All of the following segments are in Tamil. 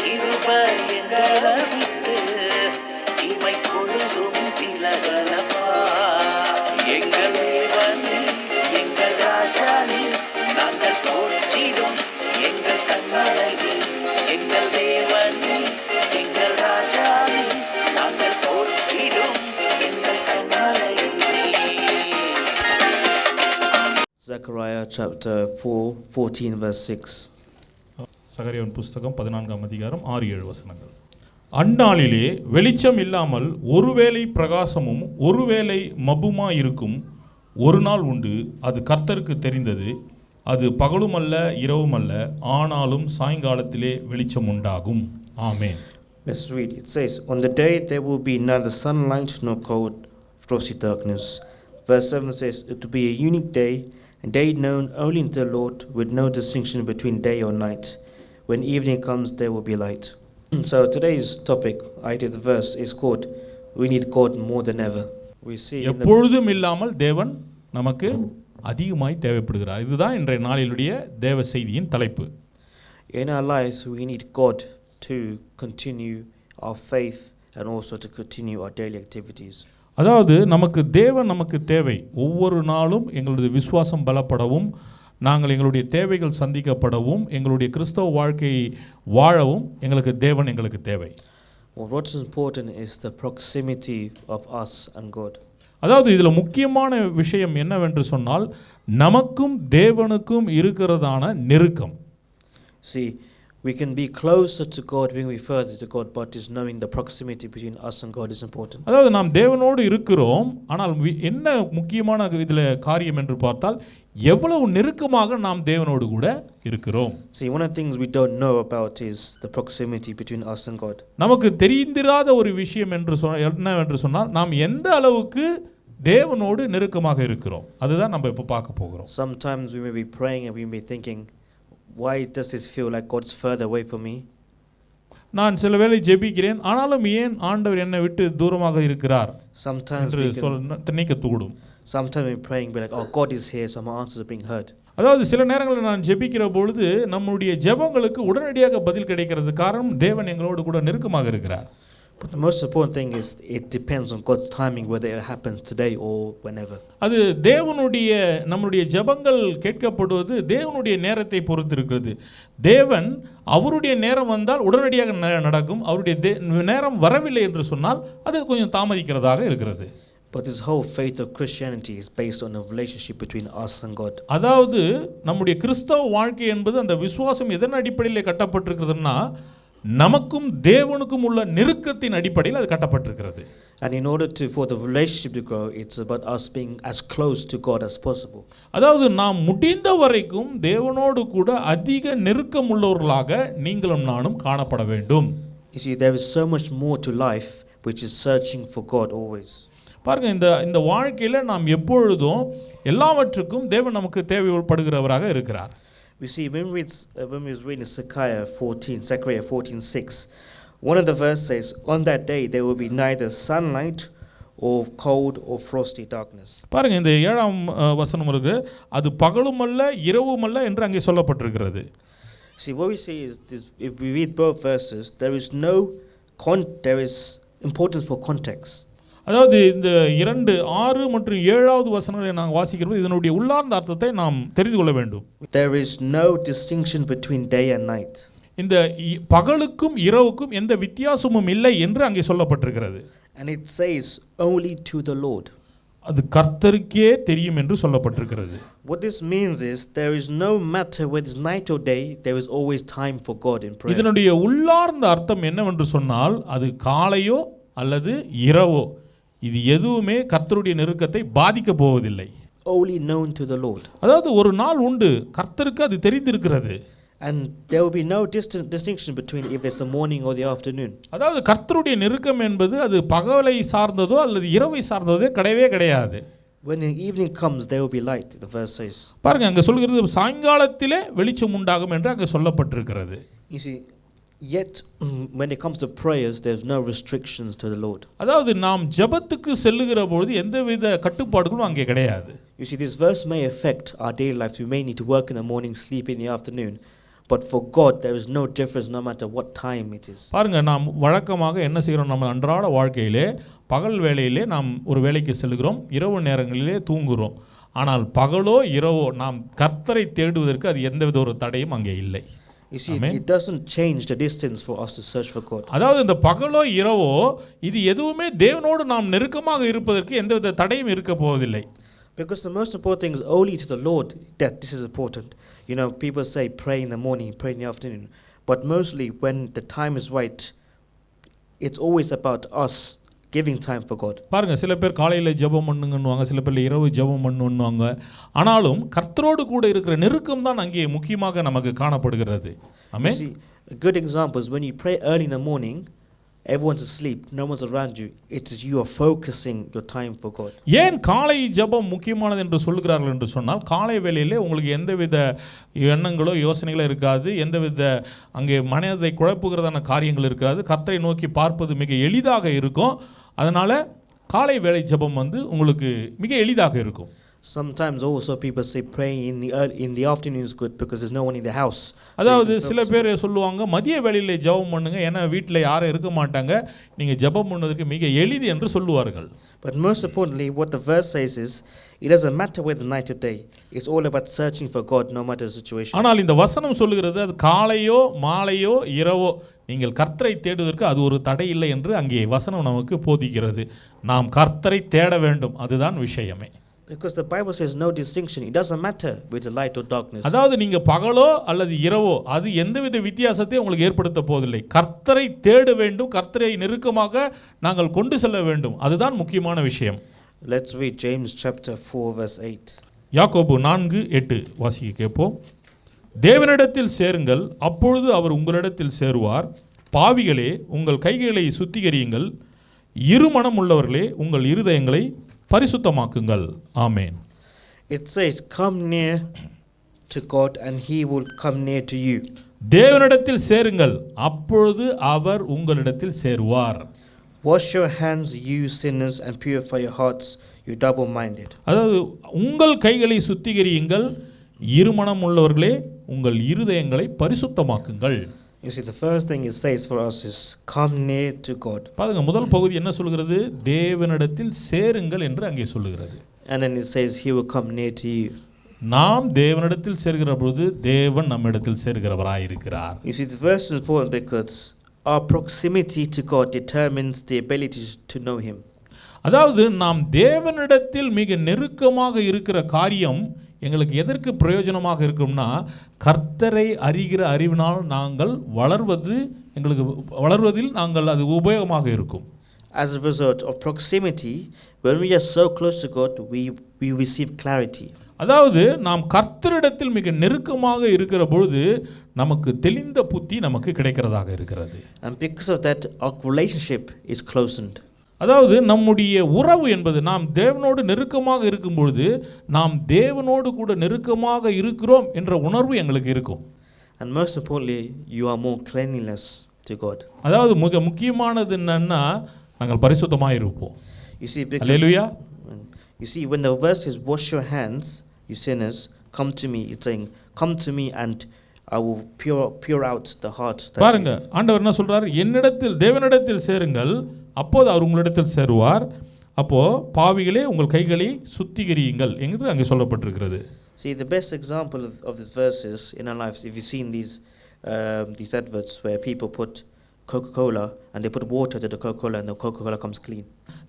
கிருபை எங்களை விட்டு இமை பொழுதும் விலகலப்பா எங்கள் தேவனே எங்கள் ராஜானே நாங்கள் போற்றிடும் எங்கள் கண்மலை எங்கள் தேவனே எங்கள் ராஜானே நாங்கள் போற்றிடும் எங்கள் கண்மலை Zechariah chapter 4, 14, verse 6. சகரியாவின் புஸ்தகம் பதினான்காம் அதிகாரம் ஆறு ஏழு வசனங்கள் அந்நாளிலே வெளிச்சம் இல்லாமல் ஒருவேளை பிரகாசமும் ஒருவேளை மபுமா இருக்கும் ஒரு நாள் உண்டு அது கர்த்தருக்கு தெரிந்தது அது பகலுமல்ல இரவுமல்ல ஆனாலும் சாயங்காலத்திலே வெளிச்சம் உண்டாகும் ஆமென் Let's read. It says, On the day there will be neither sunlight nor cold, frosty darkness. Verse 7 says, It will be a unique day, a day known only to the Lord, with no distinction between day or night. When evening comes, there will be light. so today's topic, idea of the verse, is called We Need God More Than Ever. We see எப்பொழுதும் இல்லாமல் தேவன் நமக்கு அதிகமாய் தேவைப்படுகிறார் இதுதான் இன்றைய நாளிலுடைய தேவ செய்தியின் தலைப்பு In our lives, we need God to continue our faith and also to continue our daily activities. அதாவது நமக்கு தேவன் நமக்கு தேவை ஒவ்வொரு நாளும் எங்களுடைய விசுவாசம் பலப்படவும் நாங்கள் எங்களுடைய தேவைகள் சந்திக்கப்படவும் எங்களுடைய கிறிஸ்தவ வாழ்க்கையை வாழவும் எங்களுக்கு தேவன் எங்களுக்கு தேவை what's important is the proximity of us and God. அதாவது இதில் முக்கியமான விஷயம் என்னவென்று சொன்னால் நமக்கும் தேவனுக்கும் இருக்கிறதான நெருக்கம் See, we can be closer to God when we further to God, but is knowing the proximity between us and God is important. அதாவது நாம் தேவனோடு இருக்கிறோம் ஆனால் என்ன முக்கியமான இதில் காரியம் என்று பார்த்தால் எவ்வளவு நெருக்கமாக நாம் தேவனோடு கூட இருக்கிறோம் See, one of the things we don't know about is the proximity between us and God. நமக்கு தெரிந்திராத ஒரு விஷயம் என்று சொ என்னவென்று சொன்னால் நாம் எந்த அளவுக்கு தேவனோடு நெருக்கமாக இருக்கிறோம் அதுதான் நம்ம இப்போ பார்க்க போகிறோம் Sometimes we may be praying and we may be thinking, why does this feel like God's further away from me? நான் சில வேளை ஜெபிக்கிறேன் ஆனாலும் ஏன் ஆண்டவர் என்னை விட்டு தூரமாக இருக்கிறார் Sometimes என்று we can, சொல் நினைக்கக்கூடும் sometimes we're praying, be like, oh, God is here, so my answers are being heard. அதாவது சில நேரங்களில் நான் ஜெபிக்கிற பொழுது நம்முடைய ஜெபங்களுக்கு உடனடியாக பதில் கிடைக்கிறது காரணம் தேவன் எங்களோடு கூட நெருக்கமாக இருக்கிறார் But the most important thing is it depends on God's timing, whether it happens today or whenever. அது தேவனுடைய நம்முடைய ஜெபங்கள் கேட்கப்படுவது தேவனுடைய நேரத்தை பொறுத்து இருக்கிறது தேவன் அவருடைய நேரம் வந்தால் உடனடியாக நடக்கும் அவருடைய நேரம் வரவில்லை என்று சொன்னால் அது கொஞ்சம் தாமதிக்கிறதாக இருக்கிறது But this whole faith of Christianity is based on a relationship between us and God. அதாவது நம்முடைய கிறிஸ்தவ வாழ்க்கை என்பது அந்த விசுவாசம் எதன் அடிப்படையில் கட்டப்பட்டிருக்கிறதுன்னா நமக்கும் தேவனுக்கும் உள்ள நெருக்கத்தின் அடிப்படையில் அது கட்டப்பட்டிருக்கிறது And in order to for the relationship to grow, it's about us being as close to God as possible. அதாவது நாம் முடிந்த வரைக்கும் தேவனோடு கூட அதிக நெருக்கம் உள்ளவர்களாக நீங்களும் நானும் காணப்பட வேண்டும் You see, there is so much more to life which is searching for God always. பாருங்க இந்த இந்த வாழ்க்கையில் நாம் எப்பொழுதும் எல்லாவற்றுக்கும் தேவன் நமக்கு தேவைப்படுகிறவராக இருக்கிறார் We see when we read, uh, when we read in Zechariah 14, Zechariah 14, 6, one of the verse says, On that day there will be neither sunlight or cold or frosty darkness. பாருங்க இந்த ஏழாம் வசனம் இருக்கு அது பகலுமல்ல இரவுமல்ல என்று அங்கே சொல்லப்பட்டிருக்கிறது See, what we see is this, if we read both verses, there is no con- there is importance for context. அதாவது இந்த இரண்டு ஆறு மற்றும் ஏழாவது வசனங்களை நாங்கள் வாசிக்கிறது இதனுடைய உள்ளார்ந்த அர்த்தத்தை நாம் தெரிந்து கொள்ள வேண்டும் There is no distinction between day and night. இந்த பகலுக்கும் இரவுக்கும் எந்த வித்தியாசமும் இல்லை என்று அங்கே சொல்லப்பட்டிருக்கிறது And it says only to the Lord. அது கர்த்தருக்கே தெரியும் என்று சொல்லப்பட்டிருக்கிறது What this means is there is no matter whether it's night or day, there is always time for God in prayer. இதனுடைய உள்ளார்ந்த அர்த்தம் என்னவென்று சொன்னால் அது காலையோ அல்லது இரவோ இது எதுவுமே கர்த்தருடைய நெருக்கத்தை பாதிக்க போவதில்லை Only known to the Lord. அதாவது ஒரு நாள் உண்டு கர்த்தருக்கு அது தெரிந்திருக்கிறது And there will be no distant distinction between if it's the morning or the afternoon. அதாவது கர்த்தருடைய நெருக்கம் என்பது அது பகலை சார்ந்ததோ அல்லது இரவை சார்ந்ததோ கிடையவே கிடையாது When the evening comes, there will be light, the verse says. பாருங்க அங்கே சொல்கிறது சாயங்காலத்திலே வெளிச்சம் உண்டாகும் என்று அங்கே சொல்லப்பட்டிருக்கிறது You see, yet when it comes to prayers, there's no restrictions to the Lord. அதாவது நாம் ஜெபத்துக்கு செல்லுகிற பொழுது எந்தவித கட்டுப்பாடுகளும் அங்கே கிடையாது You see, this verse may affect our daily lives. We may need to work in the morning, sleep in the afternoon. But for God, there is no difference no matter what time it is. பாருங்க நாம் வழக்கமாக என்ன செய்கிறோம் நம்ம அன்றாட வாழ்க்கையிலே பகல் வேளையிலே நாம் ஒரு வேலைக்கு செல்கிறோம் இரவு நேரங்களிலே தூங்குகிறோம் ஆனால் பகலோ இரவோ நாம் கர்த்தரை தேடுவதற்கு அது எந்தவித ஒரு தடையும் அங்கே இல்லை You see, it, Amen. it doesn't change the distance for us to search for God. அதாவது இந்த பகலோ இரவோ இது எதுவுமே தேவனோடு நாம் நெருக்கமாக இருப்பதற்கு எந்தவித தடையும் இருக்க போவதில்லை Because the most important thing is only to the Lord that this is important. You know, people say pray in the morning, pray in the afternoon. But mostly when the time is right, it's always about us giving time for God. பாருங்க சில பேர் காலையில் ஜெபம் பண்ணுங்கன்னுவாங்க சில பேர் இரவு ஜெபம் பண்ணுன்னுவாங்க ஆனாலும் கர்த்தரோடு கூட இருக்கிற நெருக்கம் தான் அங்கே முக்கியமாக நமக்கு காணப்படுகிறது ஆமே example is when you pray early in the morning, everyone's asleep, no one's around you. It is you are focusing your time for God. ஏன் காலை ஜெபம் முக்கியமானது என்று சொல்லுகிறார்கள் என்று சொன்னால் காலை வேளையிலே உங்களுக்கு எந்தவித எண்ணங்களோ யோசனைகளோ இருக்காது எந்தவித அங்கே மனதை குழப்புகிறதான காரியங்கள் இருக்காது கர்த்தரை நோக்கி பார்ப்பது மிக எளிதாக இருக்கும் அதனால் காலை வேளை ஜெபம் வந்து உங்களுக்கு மிக எளிதாக இருக்கும் Sometimes also people say praying in the early, in the afternoon is good because there's no one in the house. So you அதாவது சில பேர் சொல்லுவாங்க மதிய வேளையிலே ஜெபம் பண்ணுங்க ஏன்னா வீட்டில் யாரும் இருக்க மாட்டாங்க நீங்கள் ஜெபம் பண்ணுவதற்கு மிக எளிது என்று சொல்லுவார்கள் But most importantly, what the verse says is, it doesn't matter whether night or day. It's all about searching for God, no matter the situation. ஆனால் இந்த வசனம் சொல்லுகிறது அது காலையோ மாலையோ இரவோ நீங்கள் கர்த்தரை தேடுவதற்கு அது ஒரு தடை இல்லை என்று அங்கே வசனம் நமக்கு போதிக்கிறது நாம் கர்த்தரை தேட வேண்டும் அதுதான் விஷயமே Because the Bible says no distinction. It doesn't matter whether light or darkness. அதாவது நீங்க பகலோ அல்லது இரவோ அது எந்தவித வித்தியாசத்தையும் உங்களுக்கு ஏற்படுத்த போவதில்லை கர்த்தரை தேட வேண்டும் கர்த்தரை நெருக்கமாக நாங்கள் கொண்டு செல்ல வேண்டும் அதுதான் முக்கியமான விஷயம் Let's read James chapter 4, verse 8. யாக்கோபு நான்கு எட்டு வாசிக்க கேட்போம். தேவனிடத்தில் சேருங்கள் அப்பொழுது அவர் உங்களிடத்தில் சேருவார். பாவிகளே உங்கள் கைகளை சுத்திகரியுங்கள். இருமனம் உள்ளவர்களே உங்கள் இருதயங்களை பரிசுத்தமாக்குங்கள். ஆமேன். It says, Come near to God, and He will come near to you. தேவனிடத்தில் சேருங்கள் அப்பொழுது அவர் உங்களிடத்தில் சேருவார். Wash your hands, you sinners, and purify your hearts, you double minded. அதாவது உங்கள் கைகளை சுத்திகரியுங்கள் இருமனம் உள்ளவர்களே உங்கள் இருதயங்களை பரிசுத்தமாக்குங்கள் You see, the first thing it says for us is, Come near to God. பாருங்க முதல் பகுதி என்ன சொல்கிறது தேவனிடத்தில் சேருங்கள் என்று அங்கே சொல்லுகிறது And then it says, He will come near to you. நாம் தேவனிடத்தில் சேர்கிற பொழுது தேவன் நம்மிடத்தில் சேர்கிறவராய் இருக்கிறார் You see, the verse is important because our proximity to God determines the ability to know Him. அதாவது நாம் தேவனிடத்தில் மிக நெருக்கமாக இருக்கிற காரியம் எங்களுக்கு எதற்கு பிரயோஜனமாக இருக்கும்னா கர்த்தரை அறிகிற அறிவினால் நாங்கள் வளர்வது எங்களுக்கு வளர்வதில் நாங்கள் அது உபயோகமாக இருக்கும் As a result of proximity, when we are so close to God, we, we receive clarity. அதாவது நாம் கர்த்தரிடத்தில் மிக நெருக்கமாக இருக்கிற பொழுது நமக்கு தெளிந்த புத்தி நமக்கு கிடைக்கிறதாக இருக்கிறது And because of that, our relationship is closened. அதாவது நம்முடைய உறவு என்பது நாம் தேவனோடு நெருக்கமாக இருக்கும் பொழுது நாம் தேவனோடு கூட நெருக்கமாக இருக்கிறோம் என்ற உணர்வு எங்களுக்கு இருக்கும் And most importantly, you are more cleanliness to God. அதாவது மிக முக்கியமானது என்னன்னா நாங்கள் பரிசுத்தமாக இருப்போம் You see, because hallelujah you see, when the verse says, "Wash your hands, you sinners, come to me," it's saying, "Come to me, and I will pure pure out the heart." that's in பாருங்க you." ஆண்டவர் என்ன சொல்றார் என்னிடத்தில் தேவனிடத்தில் சேருங்கள் அப்போது அவர் உங்களிடத்தில் சேருவார் அப்போ பாவிகளே உங்கள் கைகளை சுத்திகரியுங்கள் என்று அங்கே சொல்லப்பட்டிருக்கிறது See, the best example of, of these verses in our lives, if you've seen these um, these adverts where people put Coca-Cola and they put water to the Coca-Cola and the Coca-Cola comes clean.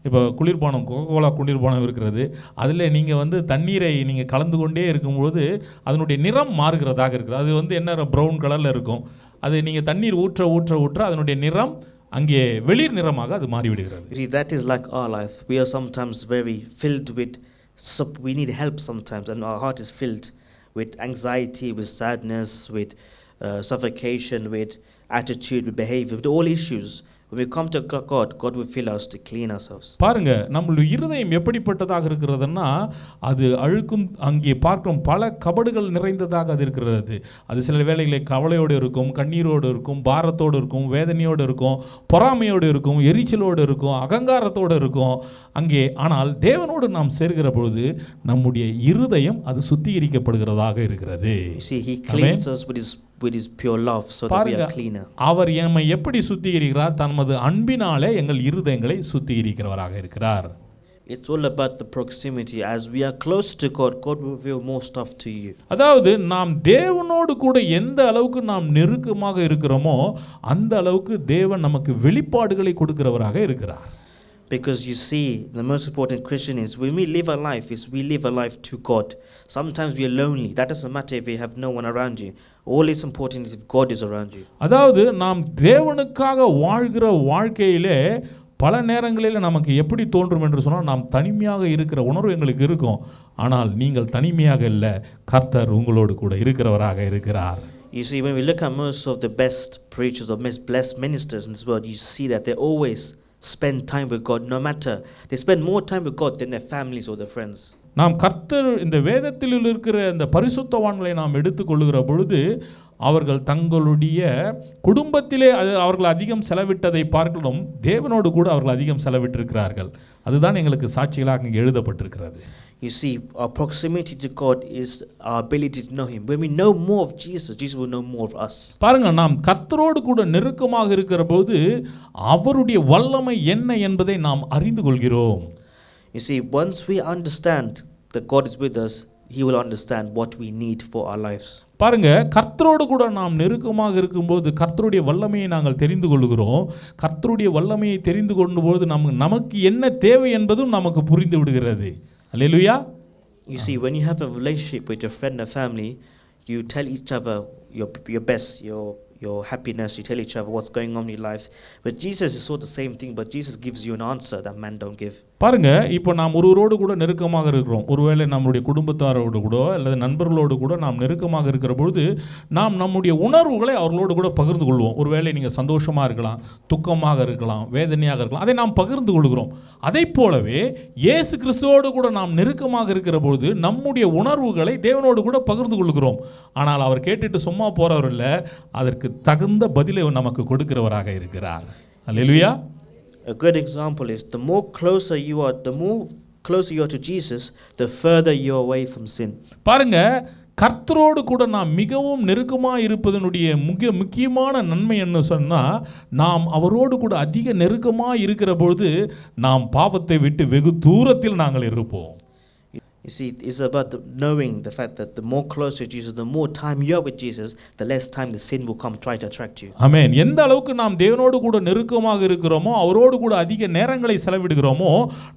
இப்போ குளிர்பானம் கோகோலா குளிர்பானம் இருக்கிறது அதில் நீங்கள் வந்து தண்ணீரை நீங்கள் கலந்து கொண்டே இருக்கும்பொழுது அதனுடைய நிறம் மாறுகிறதாக இருக்குது அது வந்து என்ன ப்ரௌன் கலரில் இருக்கும் அது நீங்கள் தண்ணீர் ஊற்ற ஊற்ற ஊற்ற அதனுடைய நிறம் அங்கே வெளிர் நிறமாக அது மாறிவிடுகிறது is like our life. We are sometimes very filled with, sup- we need help sometimes, and our heart is filled with anxiety, with sadness, with uh, suffocation, with attitude, with behavior, with all issues. When we come to Go- God, God will fill us to clean ourselves. பாருங்க நம்மளுடைய இருதயம் எப்படிப்பட்டதாக இருக்கிறதுன்னா அது அழுக்கும் அங்கே பார்க்கும் பல கபடுகள் நிறைந்ததாக அது இருக்கிறது அது சில வேளைகளில் கவலையோடு இருக்கும் கண்ணீரோடு இருக்கும் பாரத்தோடு இருக்கும் வேதனையோடு இருக்கும் பொறாமையோடு இருக்கும் எரிச்சலோடு இருக்கும் அகங்காரத்தோடு இருக்கும் அங்கே ஆனால் தேவனோடு நாம் சேர்கிற பொழுது நம்முடைய இருதயம் அது சுத்திகரிக்கப்படுகிறதாக இருக்கிறது see, He cleans us with His with His pure love so that we பாருங்க are cleaner. அவர் நம்மை எப்படி சுத்திகரிக்கிறார் தமது அன்பினாலே எங்கள் இருதயங்களை சுத்திகரிக்கிறவராக இருக்கிறார் It's all about the proximity. As we are close to God, God will reveal more stuff to you. அதாவது நாம் தேவனோடு கூட எந்த அளவுக்கு நாம் நெருக்கமாக இருக்கிறோமோ அந்த அளவுக்கு தேவன் நமக்கு வெளிப்பாடுகளை கொடுக்கிறவராக இருக்கிறார் Because you see, the most important Christian is when we live a life, is we live a life to God. Sometimes we are lonely. That doesn't matter if you have no one around you. All is important is if God is around you. அதாவது நாம் தேவனுக்காக வாழ்கிற வாழ்க்கையிலே பல நேரங்களில் நமக்கு எப்படி தோன்றும் என்று சொன்னால் நாம் தனிமையாக இருக்கிற உணர்வு எங்களுக்கு இருக்கும் ஆனால் நீங்கள் தனிமையாக இல்லை கர்த்தர் உங்களோடு கூட இருக்கிறவராக இருக்கிறார் You see, when we look at most of the best preachers or most blessed ministers in this world, you see that they always spend time with God, no matter. They spend more time with God than their families or their friends. நாம் கர்த்தர் இந்த வேதத்தில் இருக்கிற இந்த பரிசுத்தவான்களை நாம் எடுத்துக்கொள்ளுகிற பொழுது அவர்கள் தங்களுடைய குடும்பத்திலே அது அவர்கள் அதிகம் செலவிட்டதை பார்க்கலும் தேவனோடு கூட அவர்கள் அதிகம் செலவிட்டிருக்கிறார்கள் அதுதான் எங்களுக்கு சாட்சிகளாக இங்கே எழுதப்பட்டிருக்கிறது You see, our proximity to God is our ability to know Him. When we know more of Jesus, Jesus will know more of us. பாருங்க நாம் கர்த்தரோடு கூட நெருக்கமாக இருக்கிற போது அவருடைய வல்லமை என்ன என்பதை நாம் அறிந்து கொள்கிறோம் You see, once we understand that God is with us, He will understand what we need for our lives. பாருங்க கர்த்தரோடு கூட நாம் நெருக்கமாக இருக்கும்போது கர்த்தருடைய வல்லமையை நாங்கள் தெரிந்து கொள்கிறோம் கர்த்தருடைய வல்லமையை தெரிந்து கொள்ளும்போது நம் நமக்கு என்ன தேவை என்பதும் நமக்கு புரிந்து விடுகிறது அல்லேலூயா You see, when you have a relationship with your friend or family, you tell each other your, your best, your, your happiness, you tell each other what's going on in your life. But Jesus is sort of the same thing, but Jesus gives you an answer that man don't give. பாருங்க இப்போ நாம் ஒருவரோடு கூட நெருக்கமாக இருக்கிறோம். ஒருவேளை நம்முடைய குடும்பத்தாரோடு கூட அல்லது நண்பர்களோடு கூட நாம் நெருக்கமாக இருக்கிற பொழுது நாம் நம்முடைய உணர்வுகளை அவர்களோடு கூட பகிர்ந்து கொள்வோம். ஒருவேளை நீங்கள் சந்தோஷமாக இருக்கலாம் துக்கமாக இருக்கலாம் வேதனையாக இருக்கலாம் அதை நாம் பகிர்ந்து கொள்கிறோம். அதை போலவே இயேசு கிறிஸ்துவோடு கூட நாம் நெருக்கமாக இருக்கிற பொழுது நம்முடைய உணர்வுகளை தேவனோடு கூட பகிர்ந்து கொள்கிறோம். ஆனால் அவர் கேட்டுட்டு சும்மா போகிறவர் இல்லை அதற்கு தகுந்த பதிலை நமக்கு கொடுக்கிறவராக இருக்கிறார். அல்லா A good example is the more closer you are, the more closer you are to Jesus, the further you are away from sin. பாருங்க கர்த்தரோடு கூட நாம் மிகவும் நெருக்கமாக இருப்பதனுடைய முக்கிய முக்கியமான நன்மை என்ன சொன்னால் நாம் அவரோடு கூட அதிக நெருக்கமாக இருக்கிற பொழுது நாம் பாவத்தை விட்டு வெகு தூரத்தில் நாங்கள் இருப்போம் You see, it's about knowing the fact that the more closer to Jesus, the more time you are with Jesus, the less time the sin will come try to attract you. ஆமென் எந்த அளவுக்கு நாம் தேவனோடு கூட நெருக்கமாக இருக்கிறோமோ அவரோடு கூட அதிக நேரங்களை செலவிடுகிறோமோ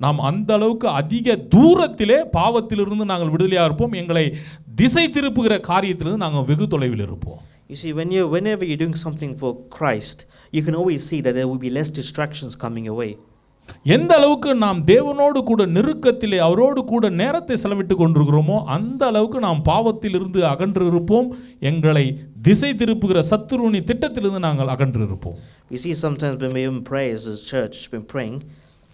நாம் அந்த அளவுக்கு அதிக தூரத்திலே பாவத்திலிருந்து நாங்கள் விடுதலையாக இருப்போம் எங்களை திசை திருப்புகிற காரியத்திலிருந்து நாங்கள் வெகு தொலைவில் இருப்போம் You see, when you whenever you're doing something for Christ, you can always see that there will be less distractions coming your way. எந்த அளவுக்கு நாம் தேவனோடு கூட நெருக்கத்திலே அவரோடு கூட நேரத்தை செலவிட்டு கொண்டிருக்கிறோமோ அந்த அளவுக்கு நாம் பாவத்திலிருந்து அகன்று இருப்போம் எங்களை திசை திருப்புகிற சத்துருணி திட்டத்திலிருந்து நாங்கள் அகன்று இருப்போம் We see sometimes when we even pray as a church, been praying,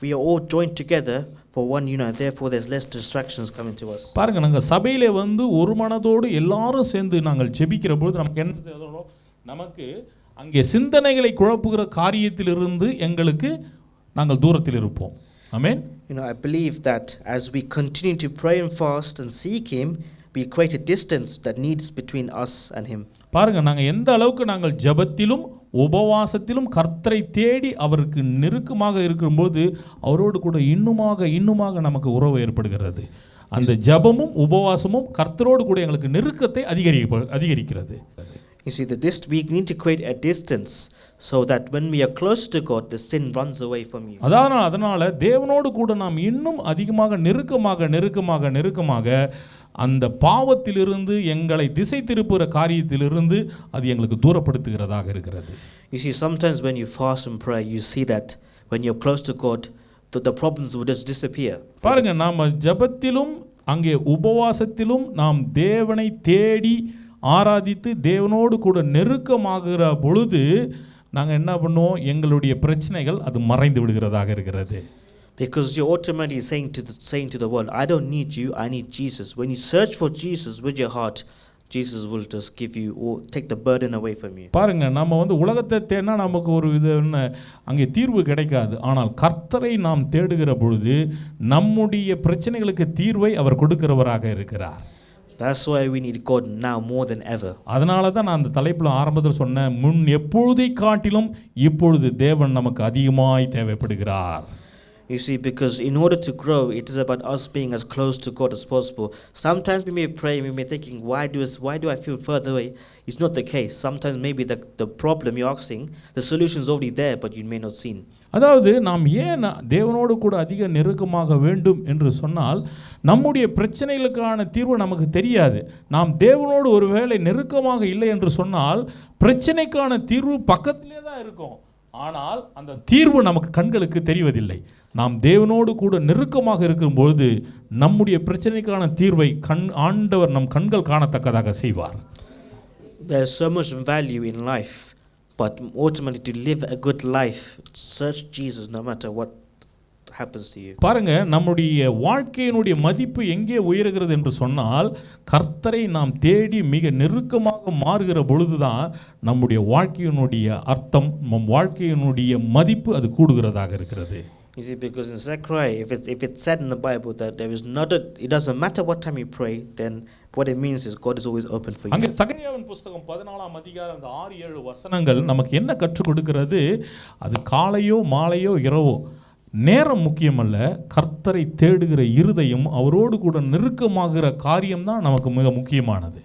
we are all joined together for one unit. Therefore, there's less distractions coming to us. பாருங்க நாங்கள் சபையிலே வந்து ஒரு மனதோடு எல்லாரும் சேர்ந்து நாங்கள் ஜெபிக்கிற பொழுது நமக்கு என்ன நமக்கு அங்கே சிந்தனைகளை குழப்புகிற காரியத்திலிருந்து எங்களுக்கு நாங்கள் தூரத்தில் இருப்போம். ஆமென் You know, I believe that as we continue to pray and fast and seek Him, we create a distance that needs between us and Him. பாருங்க நாங்கள் எந்த அளவுக்கு நாங்கள் ஜெபத்திலும் உபவாசத்திலும் கர்த்தரை தேடி அவருக்கு நெருக்கமாக இருக்கும்போது அவரோடு கூட இன்னுமாக இன்னுமாக நமக்கு உறவு ஏற்படுகிறது. அந்த ஜெபமும் உபவாசமும் கர்த்தரோடு கூட எங்களுக்கு நெருக்கத்தை அதிகரி அதிகரிக்கிறது. You see, that this we need to create a distance so that when we are close to God, the sin runs away from you. அதாவது அதனால தேவனோடு கூட நாம் இன்னும் அதிகமாக நெருக்கமாக நெருக்கமாக நெருக்கமாக அந்த பாவத்திலிருந்து எங்களை திசை திருப்புகிற காரியத்திலிருந்து அது எங்களுக்கு தூரப்படுத்துகிறதாக இருக்கிறது You see, sometimes when you fast and pray, you see that when you're close to God, the, the problems will just disappear. பாருங்க நாம் ஜெபத்திலும் அங்கே உபவாசத்திலும் நாம் தேவனை தேடி ஆராதித்து தேவனோடு கூட நெருக்கமாகிற பொழுது நாங்கள் என்ன பண்ணுவோம் எங்களுடைய பிரச்சனைகள் அது மறைந்து விடுகிறதாக இருக்கிறது Because you're automatically saying to the saying to the world, I don't need you, I need Jesus. When you search for Jesus with your heart, Jesus will just give you or take the burden away from you. பாருங்க நம்ம வந்து உலகத்தை தேடினா நமக்கு ஒரு என்ன அங்கே தீர்வு கிடைக்காது ஆனால் கர்த்தரை நாம் தேடுகிற பொழுது நம்முடைய பிரச்சனைகளுக்கு தீர்வை அவர் கொடுக்கிறவராக இருக்கிறார் That's why we need God now more than ever. அதனால தான் நான் அந்த தலைப்பில் ஆரம்பத்தில் சொன்னேன் முன் எப்பொழுதை காட்டிலும் இப்பொழுது தேவன் நமக்கு அதிகமாய் தேவைப்படுகிறார் You see, because in order to grow, it is about us being as close to God as possible. Sometimes we may pray, we may thinking, why do this, why do I feel further away? It's not the case. Sometimes maybe the, the problem you're asking, the solution is already there, but you may not seen. அதாவது நாம் ஏன் தேவனோடு கூட அதிக நெருக்கமாக வேண்டும் என்று சொன்னால் நம்முடைய பிரச்சனைகளுக்கான தீர்வு நமக்கு தெரியாது நாம் தேவனோடு ஒருவேளை நெருக்கமாக இல்லை என்று சொன்னால் பிரச்சனைக்கான தீர்வு பக்கத்திலே தான் இருக்கும் ஆனால் அந்த தீர்வு நமக்கு கண்களுக்கு தெரிவதில்லை நாம் தேவனோடு கூட நெருக்கமாக இருக்கும்பொழுது நம்முடைய பிரச்சனைக்கான தீர்வை கண் ஆண்டவர் நம் கண்கள் காணத்தக்கதாக செய்வார் There's so much value in life, but ultimately to live a good life, search Jesus no matter what happens to you. பாருங்க நம்முடைய வாழ்க்கையினுடைய மதிப்பு எங்கே உயர்கிறது என்று சொன்னால் கர்த்தரை நாம் தேடி மிக நெருக்கமாக மாறுகிற பொழுதுதான் நம்முடைய வாழ்க்கையினுடைய அர்த்தம் நம் வாழ்க்கையினுடைய மதிப்பு அது கூடுகிறதாக இருக்கிறது You see, because in Zechariah, if it's, if it's said in the Bible that there is not a, it doesn't matter what time you pray, then what it means is God is always open for you. அங்கே சகரியாவின் புஸ்தகம் பதினாலாம் அதிகாரம் அந்த ஆறு ஏழு வசனங்கள் நமக்கு என்ன கற்றுக் கொடுக்கிறது அது காலையோ மாலையோ இரவோ நேரம் முக்கியமல்ல கர்த்தரை தேடுகிற இருதயம் அவரோடு கூட நெருக்கமாகிற காரியம்தான் நமக்கு மிக முக்கியமானது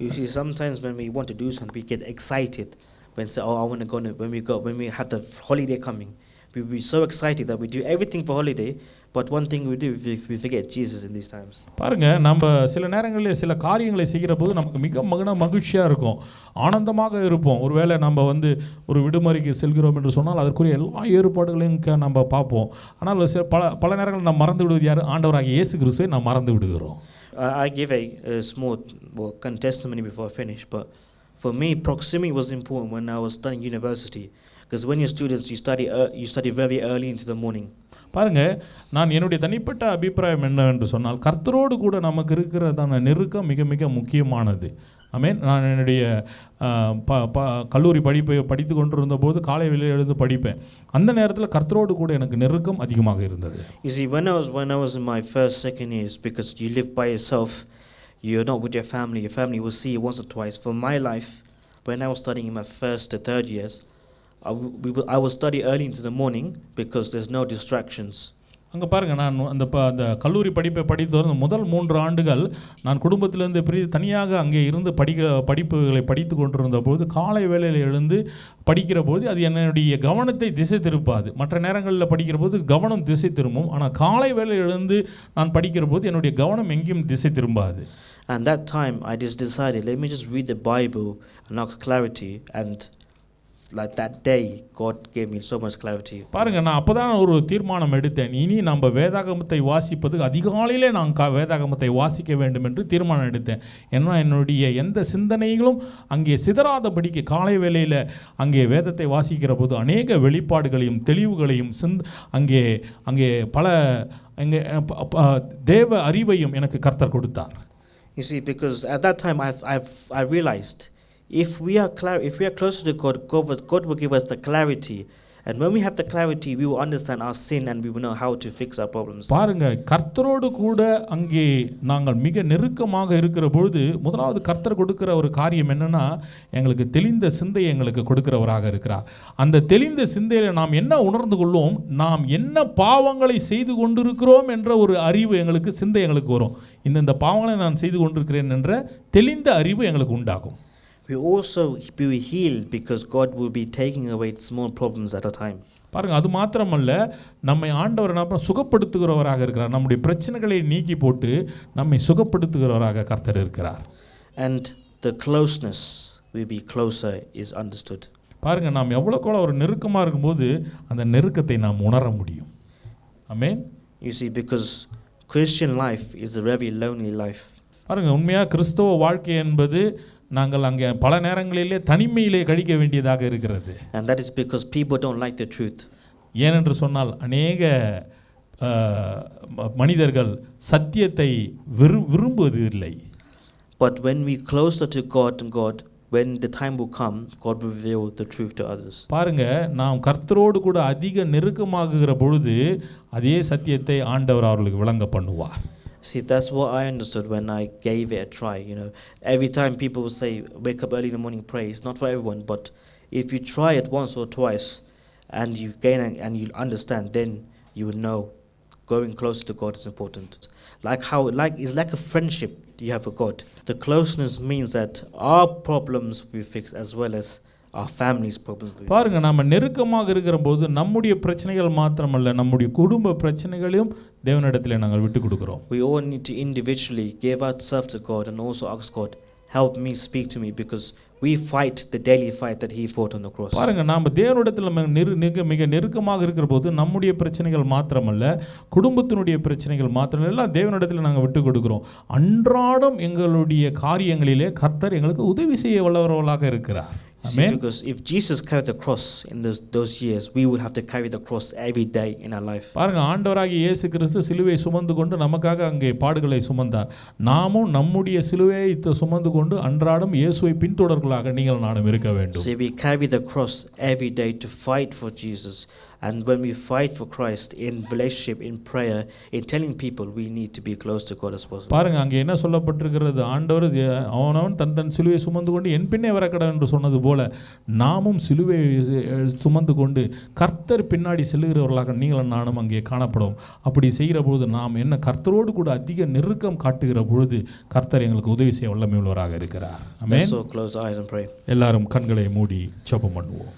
You see, sometimes when we want to do something, we get excited when say, "Oh, I want to go." When we go, when we have the holiday coming, we be so excited that we do everything for holiday. But one thing we do, we, we forget Jesus in these times. பாருங்க நம்ம சில நேரங்களில் சில காரியங்களை செய்கிற போது நமக்கு மிக மகன மகிழ்ச்சியாக இருக்கும் ஆனந்தமாக இருப்போம் ஒருவேளை நம்ம வந்து ஒரு விடுமுறைக்கு செல்கிறோம் என்று சொன்னால் அதற்குரிய எல்லா ஏற்பாடுகளையும் க- நம்ம பார்ப்போம் ஆனால் சில பல பல நேரங்களில் நம்ம மறந்து விடுவது யார் ஆண்டவராகிய இயேசு கிறிஸ்துவை நாம் மறந்து விடுகிறோம் I, I give a, a small well, kind of testimony before I finish, but for me, proximity was important when I was studying university. Because when you're students, you study, ear you study very early into the morning. பாருங்க நான் என்னுடைய தனிப்பட்ட அபிப்பிராயம் என்னவென்று சொன்னால் கர்த்தரோடு கூட நமக்கு இருக்கிறதான நெருக்கம் மிக மிக முக்கியமானது ஆமென் நான் என்னுடைய ப ப கல்லூரி படிப்பை படித்து கொண்டிருந்த போது காலை வெளியே எழுந்து படிப்பேன் அந்த நேரத்தில் கர்த்தரோடு கூட எனக்கு நெருக்கம் அதிகமாக இருந்தது You see, when I was when I was in my first second years, because you live by yourself, you're not with your family. Your family will see you once or twice. For my life, when I was studying in my first to third years, I, w- we will, I will study early into the morning because there's no distractions. அங்கே பாருங்க நான் அந்த ப அந்த கல்லூரி படிப்பை படித்து வந்த முதல் மூன்று ஆண்டுகள் நான் குடும்பத்திலிருந்து பிரி தனியாக அங்கே இருந்து படிக்கிற படிப்புகளை படித்து கொண்டிருந்த போது காலை வேளையில் எழுந்து படிக்கிற போது அது என்னுடைய கவனத்தை திசை திருப்பாது மற்ற நேரங்களில் படிக்கிற போது கவனம் திசை திரும்பும் ஆனால் காலை வேளையில் எழுந்து நான் படிக்கிற போது என்னுடைய கவனம் எங்கேயும் திசை திரும்பாது And that time, I just decided, let me just read the Bible and ask clarity. And like that day, God gave me so much clarity. பாருங்க நான் அப்பதான் ஒரு தீர்மானம் எடுத்தேன். இனி நம்ம வேதாகமத்தை வாசிப்பது அதிகாலையிலே நான் வேதாகமத்தை வாசிக்க வேண்டும் என்று தீர்மானம் எடுத்தேன். ஏன்னா என்னுடைய எந்த சிந்தனைகளும் அங்கே சிதறாதபடிக்கு காலை வேளையில் அங்கே வேதத்தை வாசிக்கிற போது அநேக வெளிப்பாடுகளையும் தெளிவுகளையும் சிந்த் அங்கே அங்கே பல அங்கே தேவ அறிவையும் எனக்கு கர்த்தர் கொடுத்தார். You see, because at that time, I've, I've, I realized if we are clar- if we are closer to God, God will, God will give us the clarity. And when we have the clarity, we will understand our sin and we will know how to fix our problems. பாருங்க கர்த்தரோடு கூட அங்கே நாங்கள் மிக நெருக்கமாக இருக்கிற பொழுது முதலாவது கர்த்தர் கொடுக்கிற ஒரு காரியம் என்னன்னா எங்களுக்கு தெளிந்த சிந்தையை எங்களுக்கு கொடுக்கிறவராக இருக்கிறார் அந்த தெளிந்த சிந்தையில நாம் என்ன உணர்ந்து கொள்வோம் நாம் என்ன பாவங்களை செய்து கொண்டிருக்கிறோம் என்ற ஒரு அறிவு எங்களுக்கு சிந்தை எங்களுக்கு வரும் இந்தந்த பாவங்களை நான் செய்து கொண்டிருக்கிறேன் என்ற தெளிந்த அறிவு எங்களுக்கு உண்டாகும் We also be healed because God will be taking away small problems at a time. பாருங்க அது மாத்திரமல்ல நம்மை ஆண்டவர் என்ன சுகப்படுத்துகிறவராக இருக்கிறார் நம்முடைய பிரச்சனைகளை நீக்கி போட்டு நம்மை சுகப்படுத்துகிறவராக கர்த்தர் இருக்கிறார் And the closeness will be closer is understood. பாருங்க நாம் எவ்வளோக்கோளோ ஒரு நெருக்கமாக இருக்கும்போது அந்த நெருக்கத்தை நாம் உணர முடியும் ஆமென் You see, because Christian life is a very lonely life. பாருங்க உண்மையாக கிறிஸ்தவ வாழ்க்கை என்பது நாங்கள் அங்கே பல நேரங்களிலே தனிமையிலே கழிக்க வேண்டியதாக இருக்கிறது And that is because people don't like the truth. ஏனென்று சொன்னால் அநேக மனிதர்கள் சத்தியத்தை விரு விரும்புவது இல்லை But when we closer to God and God, when the time will come, God will reveal the truth to others. பாருங்க நாம் கர்த்தரோடு கூட அதிக நெருக்கமாகுகிற பொழுது அதே சத்தியத்தை ஆண்டவர் அவர்களுக்கு விளங்க பண்ணுவார் See, that's what I understood when I gave it a try. You know, every time people will say, wake up early in the morning, pray. It's not for everyone, but if you try it once or twice and you gain a- and you understand, then you will know going closer to God is important. Like how, like, it's like a friendship you have with God. The closeness means that our problems will be fixed as well as our family's problems will be பாருங்க நாம நெருக்கமாக இருக்கிற போது நம்முடைய பிரச்சனைகள் மாத்திரமல்ல நம்முடைய குடும்ப பிரச்சனைகளையும் தேவனிடத்தில் நாங்கள் விட்டு கொடுக்கிறோம். We all need to individually give ourselves to God and also ask God, help me, speak to me, because we fight the daily fight that He fought on the cross. பாருங்க நாம் தேவனிடத்தில் மிக நெரு மிக மிக நெருக்கமாக இருக்கிற போது நம்முடைய பிரச்சனைகள் மாத்திரமல்ல குடும்பத்தினுடைய பிரச்சனைகள் மாத்திரம் எல்லாம் தேவனிடத்தில் நாங்கள் விட்டு கொடுக்கிறோம். அன்றாடம் எங்களுடைய காரியங்களிலே கர்த்தர் எங்களுக்கு உதவி செய்ய வல்லவர்களாக இருக்கிறார். See, amen because if Jesus carried the cross in those, those years, we would have to carry the cross every day in our life. பாருங்க ஆண்டவராகிய இயேசு கிறிஸ்து சிலுவை சுமந்து கொண்டு நமக்காக அங்கே பாடுகளை சுமந்தார் நாமும் நம்முடைய சிலுவையை த- சுமந்து கொண்டு அன்றாடம் இயேசுவை பின்தொடர்களாக நீங்கள் நானும் இருக்க வேண்டும் See, we carry the cross every day to fight for Jesus. And when we fight for Christ in relationship, in prayer, in telling people we need to be close to God as possible. பாருங்க அங்கே என்ன சொல்லப்பட்டிருக்கிறது? ஆண்டவர் அவனவன் தன் தன் சிலுவையை சுமந்து கொண்டு என் பின்னே வரக்கடன் என்று சொன்னது போல நாமும் சிலுவை சுமந்து கொண்டு கர்த்தர் பின்னாடி செல்லுகிறவர்களாக நீங்களும் நானும் அங்கே காணப்படும். அப்படி செய்கிற பொழுது நாம் என்ன கர்த்தரோடு கூட அதிக நெருக்கம் காட்டுகிற பொழுது கர்த்தர் எங்களுக்கு உதவி செய்ய வல்லமை உள்ளவராக இருக்கிறார். எல்லாரும் கண்களை மூடி ஜெபம் பண்ணுவோம்.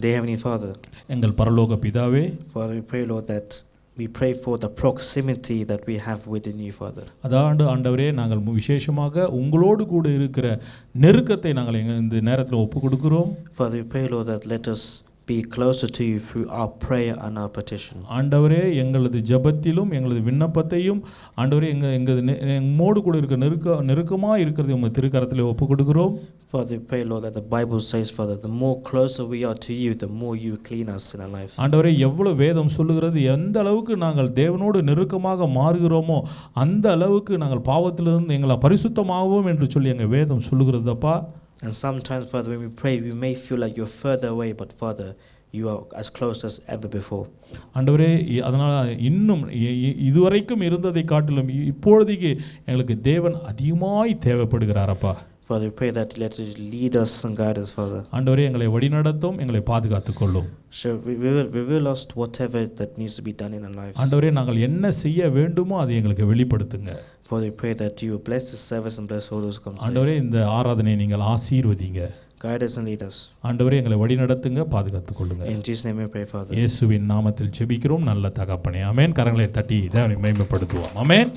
Dear Heavenly Father, எங்கள் பரலோக பிதாவே Father, we pray, Lord, that we pray for the proximity that we have within you, Father. அதாண்டு ஆண்டவரே நாங்கள் மு- விசேஷமாக உங்களோடு கூட இருக்கிற நெருக்கத்தை நாங்கள் எங்க இந்த நேரத்தில் ஒப்பு கொடுக்கிறோம் Father, we pray, Lord, that let us be closer to you through our prayer and our petition. ஆண்டவரே எங்களது ஜெபத்திலும் எங்களது விண்ணப்பத்தையும் ஆண்டவரே எங்கள் எங்களது நெ- எம்மோடு கூட இருக்க நெருக்க நெருக்கமாக இருக்கிறது உங்கள் திருக்கரத்தில் ஒப்பு கொடுக்கிறோம் Father, we pray, Lord, that the Bible says, Father, the more closer we are to you, the more you clean us in our life. ஆண்டவரே எவ்வளவு வேதம் சொல்லுகிறது எந்த அளவுக்கு நாங்கள் தேவனோடு நெருக்கமாக மாறுகிறோமோ அந்த அளவுக்கு நாங்கள் பாவத்திலிருந்து எங்களை பரிசுத்தமாகவும் என்று சொல்லி எங்கள் வேதம் சொல்லுகிறதப்பா And sometimes, Father, when we pray, we may feel like you're further away, but Father, you are as close as ever before. ஆண்டவரே இ- அதனால் இன்னும் இ- இ- இதுவரைக்கும் இருந்ததை காட்டிலும் இ- இப்பொழுதைக்கு எங்களுக்கு தேவன் அதிகமாய் தேவைப்படுகிறாரப்பா Father, we pray that let us lead us and guide us, Father. ஆண்டவரே எங்களை வழிநடத்தும் எங்களை பாதுகாத்துக் கொள்ளும் So we reveal, reveal us whatever that needs to be done in our lives. ஆண்டவரே நாங்கள் என்ன செய்ய வேண்டுமோ அதை எங்களுக்கு வெளிப்படுத்துங்க Father, we pray that you will bless this service and bless all those who come today. ஆண்டவரே இந்த ஆராதனை நீங்கள் ஆசீர்வதிங்க Guide us and lead us. ஆண்டவரே எங்களை வழிநடத்துங்க பாதுகாத்துக் கொள்ளுங்க In Jesus' name we pray, Father. இயேசுவின் நாமத்தில் ஜெபிக்கிறோம் நல்ல தகப்பனே அமேன் கரங்களை தட்டி மேம்படுத்துவோம் அமேன்